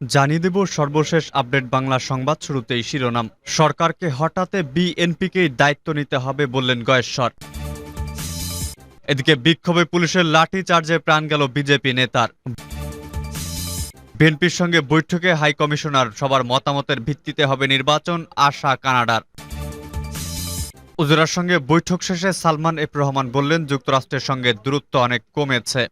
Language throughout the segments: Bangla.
জানিয়ে দেব সর্বশেষ আপডেট বাংলা সংবাদ শুরুতেই শিরোনাম। সরকারকে হঠাতে বিএনপিকেই দায়িত্ব নিতে হবে বললেন গয়েশ্বর এদিকে বিক্ষোভে পুলিশের লাঠি চার্জে প্রাণ গেল বিজেপি নেতার। বিএনপির সঙ্গে বৈঠকে হাই কমিশনার সবার মতামতের ভিত্তিতে হবে নির্বাচন, আশা কানাডার। উজুরার সঙ্গে বৈঠক শেষে সালমান এফ রহমান বললেন, যুক্তরাষ্ট্রের সঙ্গে দূরত্ব অনেক কমেছে।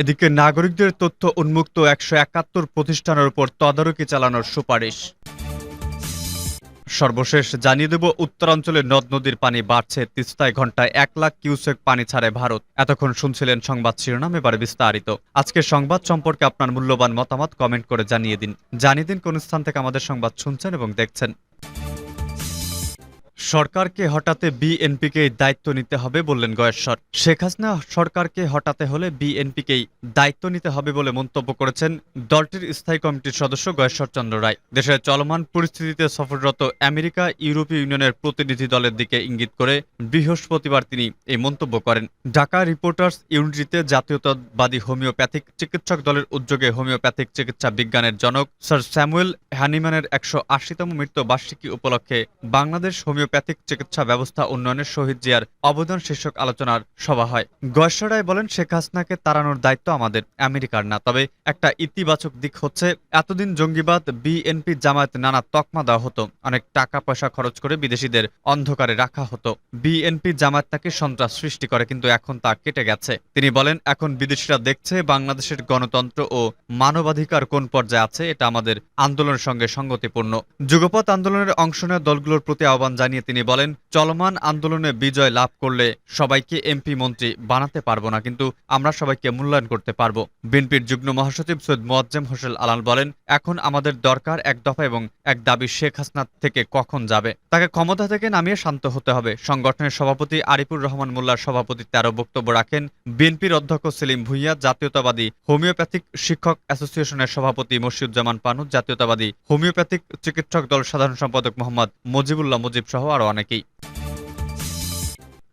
এদিকে নাগরিকদের তথ্য উন্মুক্ত একশো একাত্তর প্রতিষ্ঠানের উপর তদারকি চালানোর সুপারিশ। সর্বশেষ জানিয়ে দেব, উত্তরাঞ্চলে নদ নদীর পানি বাড়ছে তিস্তায় ঘন্টায় এক লাখ কিউসেক পানি ছাড়ে ভারত। এতক্ষণ শুনছিলেন সংবাদ শিরোনাম, এবারে বিস্তারিত। আজকের সংবাদ সম্পর্কে আপনার মূল্যবান মতামত কমেন্ট করে জানিয়ে দিন। জানিয়ে দিন কোন স্থান থেকে আমাদের সংবাদ শুনছেন এবং দেখছেন। সরকারকে হটাতে বিএনপিকেই দায়িত্ব নিতে হবে বললেন গয়েশ্বর শেখ হাসিনা সরকারকে হটাতে হলে বিএনপিকেই দায়িত্ব নিতে হবে বলে মন্তব্য করেছেন দলটির স্থায়ী কমিটির সদস্য গয়েশ্বর চন্দ্র রায়। দেশের চলমান পরিস্থিতিতে সফররত আমেরিকা, ইউরোপীয় ইউনিয়নের প্রতিনিধি দলের দিকে ইঙ্গিত করে বৃহস্পতিবার তিনি এই মন্তব্য করেন। ঢাকা রিপোর্টার্স ইউনিটিতে জাতীয়তাবাদী হোমিওপ্যাথিক চিকিৎসক দলের উদ্যোগে হোমিওপ্যাথিক চিকিৎসা বিজ্ঞানের জনক স্যার স্যামুয়েল হ্যানিম্যানের একশো আশিতম মৃত্যু বার্ষিকী উপলক্ষে বাংলাদেশ হোমিওপ্যাথিক চিকিৎসা ব্যবস্থা উন্নয়নের শহীদ জিয়ার অবদান শীর্ষক আলোচনার সভা হয়। গয়েশ্বরায় বলেন, শেখ হাসিনাকে তাড়ানোর দায়িত্ব আমাদের, আমেরিকার না। তবে একটা ইতিবাচক দিক হচ্ছে, এতদিন জঙ্গিবাদ, বিএনপি, জামায়াত নানা তকমা দেওয়া হতো। অনেক টাকা পয়সা খরচ করে বিদেশিদের অন্ধকারে রাখা হতো। বিএনপি, জামায়াত তাকে সন্ত্রাস সৃষ্টি করে, কিন্তু এখন তা কেটে গেছে। তিনি বলেন, এখন বিদেশিরা দেখছে বাংলাদেশের গণতন্ত্র ও মানবাধিকার কোন পর্যায়ে আছে, এটা আমাদের আন্দোলনের সঙ্গে সঙ্গতিপূর্ণ। যুগপথ আন্দোলনের অংশ নেওয়া দলগুলোর প্রতি আহ্বান জানিয়ে তিনি বলেন, চলমান আন্দোলনে বিজয় লাভ করলে সবাইকে এমপি মন্ত্রী বানাতে পারব না, কিন্তু আমরা সবাইকে মূল্যায়ন করতে পারব। বিএনপির যুগ্ম মহাসচিব সৈয়দ মোয়াজ্জেম হোসেন আলাল বলেন, এখন আমাদের দরকার এক দফা এবং এক দাবি শেখ হাসিনা থেকে কখন যাবে। তাকে ক্ষমতা থেকে নামিয়ে শান্ত হতে হবে। সংগঠনের সভাপতি আরিফুর রহমান মোল্লার সভাপতি তেরো বক্তব্য রাখেন, বিএনপির অধ্যক্ষ সেলিম ভুইয়া, জাতীয়তাবাদী হোমিওপ্যাথিক শিক্ষক অ্যাসোসিয়েশনের সভাপতি মশিউজ্জামান পানু জাতীয়তাবাদী হোমিওপ্যাথিক চিকিৎসক দল সাধারণ সম্পাদক মোহাম্মদ মজিবুল্লাহ মুজিব সহ আরও অনেকেই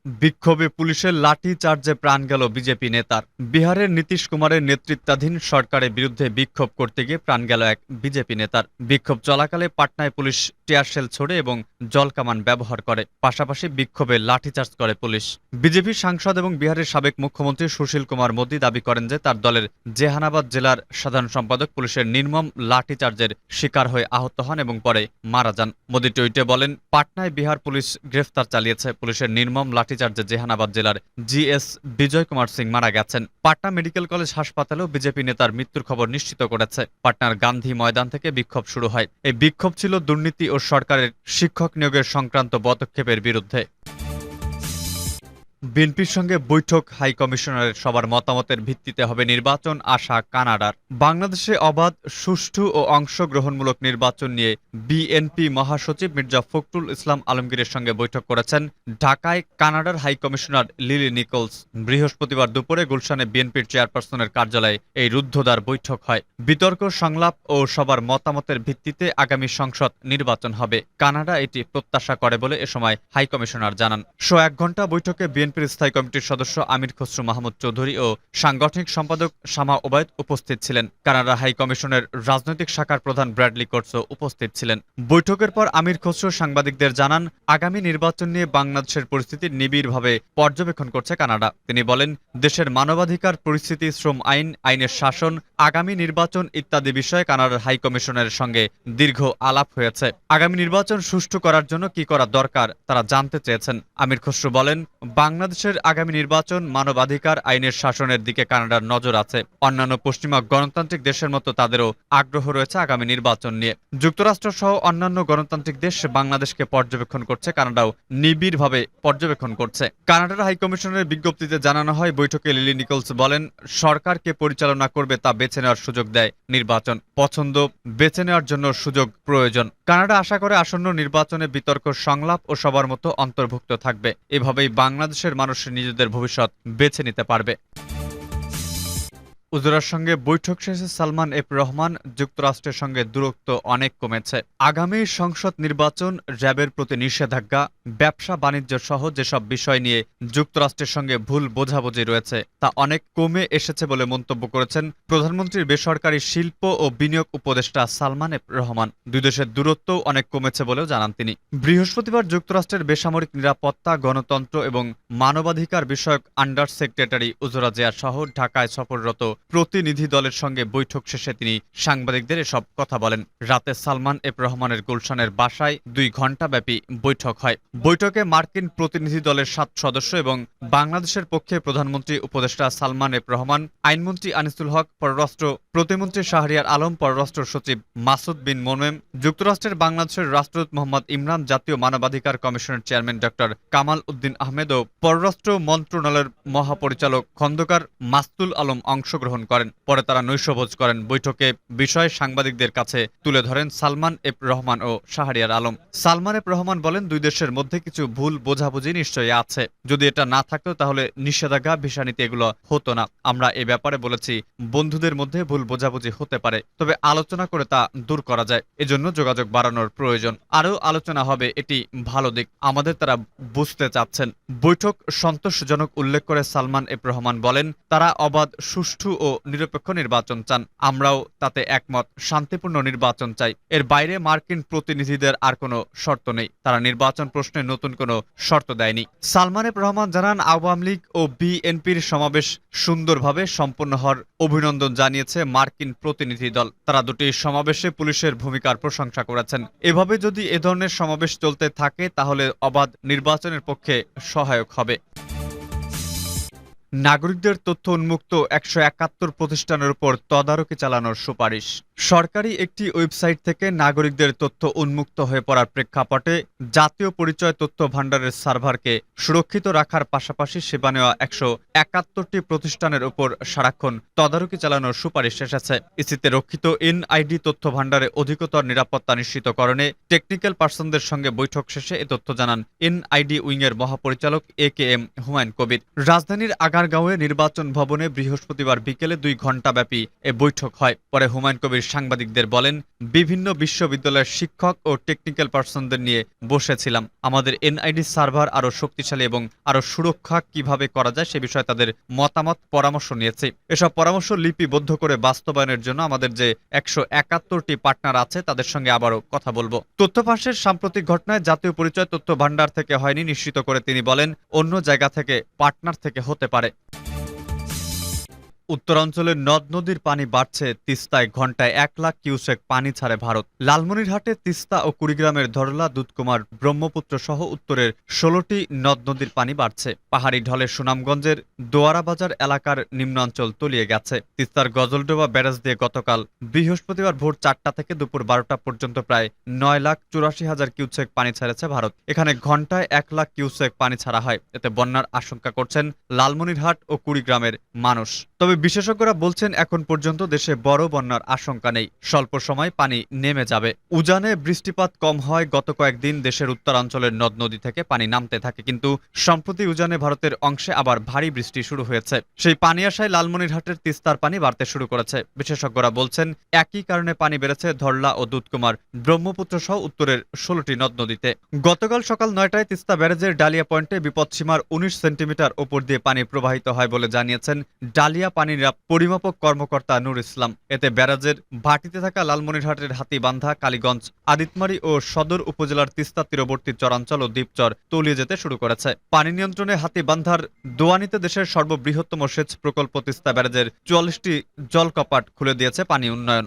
বিক্ষোভে পুলিশের লাঠি চার্জে প্রাণ গেল বিজেপি নেতার। বিহারের নীতিশ কুমারের নেতৃত্বাধীন সরকারের বিরুদ্ধে বিক্ষোভ করতে গিয়ে প্রাণ গেল এক বিজেপি নেতার। বিক্ষোভ চলাকালে পাটনায় পুলিশ টিয়ারশেল ছোড়ে এবং জলকামান ব্যবহার করে। পাশাপাশি বিক্ষোভে লাঠিচার্জ করে পুলিশ। বিজেপি সাংসদ এবং বিহারের সাবেক মুখ্যমন্ত্রী সুশীল কুমার মোদী দাবি করেন যে তার দলের জেহানাবাদ জেলার সাধারণ সম্পাদক পুলিশের নির্মম লাঠিচার্জের শিকার হয়ে আহত হন এবং পরে মারা যান। মোদী টুইটে বলেন, পাটনায় বিহার পুলিশ গ্রেফতার চালিয়েছে। পুলিশের নির্মম লাঠিচার্জে জেহানাবাদ জেলার জিএস বিজয় কুমার সিং মারা গেছেন। পাটনা মেডিকেল কলেজ হাসপাতালেও বিজেপি নেতার মৃত্যুর খবর নিশ্চিত করেছে। পাটনার গান্ধী ময়দান থেকে বিক্ষোভ শুরু হয়। এই বিক্ষোভ ছিল দুর্নীতি ও সরকারের শিক্ষক নিয়োগের সংক্রান্ত পদক্ষেপের বিরুদ্ধে। বিএনপির সঙ্গে বৈঠক হাই কমিশনারের সবার মতামতের ভিত্তিতে হবে নির্বাচন আশা কানাডার। বাংলাদেশে অবাধ, সুষ্ঠু ও অংশগ্রহণমূলক নির্বাচন নিয়ে বিএনপি মহাসচিব মির্জা ফখরুল ইসলাম আলমগীরের সঙ্গে বৈঠক করেছেন ঢাকায় কানাডার হাই কমিশনার লিলি নিকোলস। বৃহস্পতিবার দুপুরে গুলশানে বিএনপির চেয়ারপারসনের কার্যালয়ে এই রুদ্ধদ্বার বৈঠক হয়। বিতর্ক, সংলাপ ও সবার মতামতের ভিত্তিতে আগামী সংসদ নির্বাচন হবে। কানাডা এটি প্রত্যাশা করে বলে এ সময় হাই কমিশনার জানান। শো এক ঘণ্টা বৈঠকে বিএনপির স্থায়ী কমিটির সদস্য আমির খসরু মাহমুদ চৌধুরী ও সাংগঠনিক সম্পাদক শামা ওবায়দ উপস্থিত ছিলেন। কানাডা হাই কমিশনের রাজনৈতিক শাখার প্রধান ব্র্যাডলি কোটসও উপস্থিত ছিলেন। বৈঠকের পর আমির খসরু সাংবাদিকদের জানান, আগামী নির্বাচন নিয়ে বাংলাদেশের পরিস্থিতি নিবিড়ভাবে পর্যবেক্ষণ করছে কানাডা। তিনি বলেন, দেশের মানবাধিকার, পরিস্থিতি, শ্রম আইন, আইনের শাসন, আগামী নির্বাচন ইত্যাদি বিষয়ে কানাডার হাই কমিশনের সঙ্গে দীর্ঘ আলাপ হয়েছে। আগামী নির্বাচন সুষ্ঠু করার জন্য কি করা দরকার তারা জানতে চেয়েছেন। আমির খসরু বলেন বাংলাদেশের আগামী নির্বাচন মানবাধিকার আইনের শাসনের দিকে কানাডার নজর আছে। অন্যান্য পশ্চিমা গণতান্ত্রিক দেশের মতো তাদেরও আগ্রহ রয়েছে আগামী নির্বাচন নিয়ে। যুক্তরাষ্ট্র সহ অন্যান্য গণতান্ত্রিক দেশ বাংলাদেশকে পর্যবেক্ষণ করছে, কানাডাও নিবিড়ভাবে পর্যবেক্ষণ করছে। কানাডার হাই কমিশনের বিজ্ঞপ্তিতে জানানো হয়, বৈঠকে লিলি নিকলস বলেন সরকারকে পরিচালনা করবে তা বেছে নেওয়ার সুযোগ দেয় নির্বাচন। পছন্দ বেছে নেওয়ার জন্য সুযোগ প্রয়োজন। কানাডা আশা করে আসন্ন নির্বাচনে বিতর্ক, সংলাপ ও সবার মতো অন্তর্ভুক্ত থাকবে। এভাবেই বাংলাদেশের মানুষ নিজেদের ভবিষ্যৎ বেছে নিতে পারবে। উজরার সঙ্গে বৈঠক শেষে সালমান এফ রহমান যুক্তরাষ্ট্রের সঙ্গে দূরত্ব অনেক কমেছে। আগামী সংসদ নির্বাচন, র্যাবের প্রতি নিষেধাজ্ঞা, ব্যবসা বাণিজ্য সহ যেসব বিষয় নিয়ে যুক্তরাষ্ট্রের সঙ্গে ভুল বোঝাবুঝি রয়েছে, তা অনেক কমে এসেছে বলে মন্তব্য করেছেন প্রধানমন্ত্রীর বেসরকারি শিল্প ও বিনিয়োগ উপদেষ্টা সালমান এফ রহমান। দুই দেশের দূরত্বও অনেক কমেছে বলেও জানান তিনি। বৃহস্পতিবার যুক্তরাষ্ট্রের বেসামরিক নিরাপত্তা, গণতন্ত্র এবং মানবাধিকার বিষয়ক আন্ডার সেক্রেটারি উজরা জিয়া সহ ঢাকায় সফররত প্রতিনিধি দলের সঙ্গে বৈঠক শেষে তিনি সাংবাদিকদের এসব কথা বলেন। রাতে সালমান এফ রহমানের গুলশানের বাসায় দুই ঘণ্টাব্যাপী বৈঠক হয়। বৈঠকে মার্কিন প্রতিনিধি দলের সাত সদস্য এবং বাংলাদেশের পক্ষে প্রধানমন্ত্রী উপদেষ্টা সালমান এফ রহমান, আইনমন্ত্রী আনিসুল হক, পররাষ্ট্র প্রতিমন্ত্রী শাহরিয়ার আলম, পররাষ্ট্র সচিব মাসুদ বিন মোমেম যুক্তরাষ্ট্রের বাংলাদেশের রাষ্ট্রদূত মোহাম্মদ ইমরান জাতীয় মানবাধিকার কমিশনের চেয়ারম্যান ডক্টর কামাল উদ্দিন আহমেদ ও পররাষ্ট্র মন্ত্রণালয়ের মহাপরিচালক খন্দকার মাস্তুল আলম অংশগ্রহণ করেন। পরে তারা নৈশভোজ করেন। বৈঠকে বিষয়ে সাংবাদিকদের কাছে তুলে ধরেন সালমান এফ রহমান ও শাহরিয়ার আলম। সালমান এফ রহমান বলেন, দুই দেশের মধ্যে কিছু ভুল বোঝাবুঝি নিশ্চয়ই আছে। যদি এটা না থাকতো, তাহলে নিষেধাজ্ঞা ভিসা নীতি এগুলো হতো না। আমরা এ ব্যাপারে বলেছি, বন্ধুদের মধ্যে ভুল বোঝাবুঝি হতে পারে। তবে আলোচনা করে তা দূর করা যায়। এজন্য যোগাযোগ বাড়ানোর প্রয়োজন। আরও আলোচনা হবে, এটি ভালো দিক। আমাদের তারা বুঝতে চাচ্ছেন। বৈঠক সন্তোষজনক উল্লেখ করে সালমান এফ রহমান বলেন, তারা অবাধ, সুষ্ঠু ও নিরপেক্ষ নির্বাচন চান। আমরাও তাতে একমত। শান্তিপূর্ণ নির্বাচন চাই। এর বাইরে মার্কিন প্রতিনিধিদের আর কোনো শর্ত নেই। তারা নির্বাচন প্রশ্নে নতুন কোনো শর্ত দেয়নি। সালমান রহমান জানান, আওয়ামী লীগ ও বিএনপির সমাবেশ সুন্দরভাবে সম্পন্ন হওয়ার অভিনন্দন জানিয়েছে মার্কিন প্রতিনিধি দল। তারা দুটি সমাবেশে পুলিশের ভূমিকার প্রশংসা করেছেন। এভাবে যদি এ ধরনের সমাবেশ চলতে থাকে, তাহলে অবাধ নির্বাচনের পক্ষে সহায়ক হবে। নাগরিকদের তথ্য উন্মুক্ত একশো একাত্তর প্রতিষ্ঠানের উপর তদারকি চালানোর সুপারিশ। সরকারি একটি ওয়েবসাইট থেকে নাগরিকদের তথ্য উন্মুক্ত হয়ে পড়ার প্রেক্ষাপটে জাতীয় পরিচয় তথ্য ভাণ্ডারের সার্ভারকে সুরক্ষিত রাখার পাশাপাশি সেবা নেওয়া একশো একাত্তরটি প্রতিষ্ঠানের উপর সারাক্ষণ তদারকি চালানোর সুপারিশ এসেছে। ইসিতে রক্ষিত এনআইডি তথ্য ভাণ্ডারে অধিকতর নিরাপত্তা নিশ্চিতকরণে টেকনিক্যাল পার্সনদের সঙ্গে বৈঠক শেষে এ তথ্য জানান এনআইডি উইংয়ের মহাপরিচালক এ কে এম হুমায়ুন কবির। রাজধানীর আগারগাঁওয়ে নির্বাচন ভবনে বৃহস্পতিবার বিকেলে দুই ঘণ্টাব্যাপী এ বৈঠক হয়। পরে হুমায়ুন কবির সাংবাদিকদের বলেন, বিভিন্ন বিশ্ববিদ্যালয়ের শিক্ষক ও টেকনিক্যাল পার্সনদের নিয়ে বসেছিলাম। আমাদের এনআইডি সার্ভার আরও শক্তিশালী এবং আরও সুরক্ষা কীভাবে করা যায় সে বিষয়ে তাদের মতামত, পরামর্শ নিয়েছি। এসব পরামর্শ লিপিবদ্ধ করে বাস্তবায়নের জন্য আমাদের যে একশো একাত্তরটি পার্টনার আছে, তাদের সঙ্গে আবারও কথা বলব। তথ্য ফাঁসের সাম্প্রতিক ঘটনায় জাতীয় পরিচয় তথ্য ভাণ্ডার থেকে হয়নি নিশ্চিত করে তিনি বলেন, অন্য জায়গা থেকে পার্টনার থেকে হতে পারে। れ。উত্তরাঞ্চলের নদ নদীর পানি বাড়ছে তিস্তায়। ঘন্টায় এক লাখ কিউসেক পানি ছাড়ে ভারত। লালমনিরহাটে তিস্তা ও কুড়িগ্রামের ধরলা, দুধকুমার, ব্রহ্মপুত্র সহ উত্তরের ষোলোটি নদ নদীর পানি বাড়ছে। পাহাড়ি ঢলে সুনামগঞ্জের দোয়ারাবাজার এলাকার নিম্নাঞ্চল তলিয়ে গেছে। তিস্তার গজলডোবা ব্যারাজ দিয়ে গতকাল বৃহস্পতিবার ভোর চারটা থেকে দুপুর বারোটা পর্যন্ত প্রায় নয় লাখ চুরাশি হাজার কিউসেক পানি ছেড়েছে ভারত। এখানে ঘন্টায় এক লাখ কিউসেক পানি ছাড়া হয়। এতে বন্যার আশঙ্কা করছেন লালমনিরহাট ও কুড়িগ্রামের মানুষ। তবে বিশেষজ্ঞরা বলছেন এখন পর্যন্ত দেশে বড় বন্যার আশঙ্কা নেই। স্বল্প সময় পানি নেমে যাবে। উজানে বৃষ্টিপাত কম হয়। গত কয়েকদিন দেশের উত্তরাঞ্চলের নদ নদী থেকে পানি নামতে থাকে। কিন্তু সম্প্রতি উজানে ভারতের অংশে আবার ভারী বৃষ্টি শুরু হয়েছে। সেই পানি আসায় লালমনিরহাটের তিস্তার পানি বাড়তে শুরু করেছে। বিশেষজ্ঞরা বলছেন, একই কারণে পানি বেড়েছে ধরলা ও দুধকুমার। ব্রহ্মপুত্র সহ উত্তরের ষোলোটি নদ নদীতে। গতকাল সকাল নয়টায় তিস্তা ব্যারেজের ডালিয়া পয়েন্টে বিপদসীমার উনিশ সেন্টিমিটার ওপর দিয়ে পানি প্রবাহিত হয় বলে জানিয়েছেন ডালিয়া পানি পানির পরিমাপক কর্মকর্তা নূর ইসলাম। এতে ব্যারাজের ভাটিতে থাকা লালমনিরহাটের হাতিবান্ধা, কালীগঞ্জ, আদিতমারি ও সদর উপজেলার তিস্তা তীরবর্তী চরাঞ্চল ও দ্বীপচর তলিয়ে যেতে শুরু করেছে। পানি নিয়ন্ত্রণে হাতিবান্ধার দোয়ানিতে দেশের সর্ববৃহত্তম সেচ প্রকল্প তিস্তা ব্যারাজের চুয়াল্লিশটি জলকপাট খুলে দিয়েছে পানি উন্নয়ন।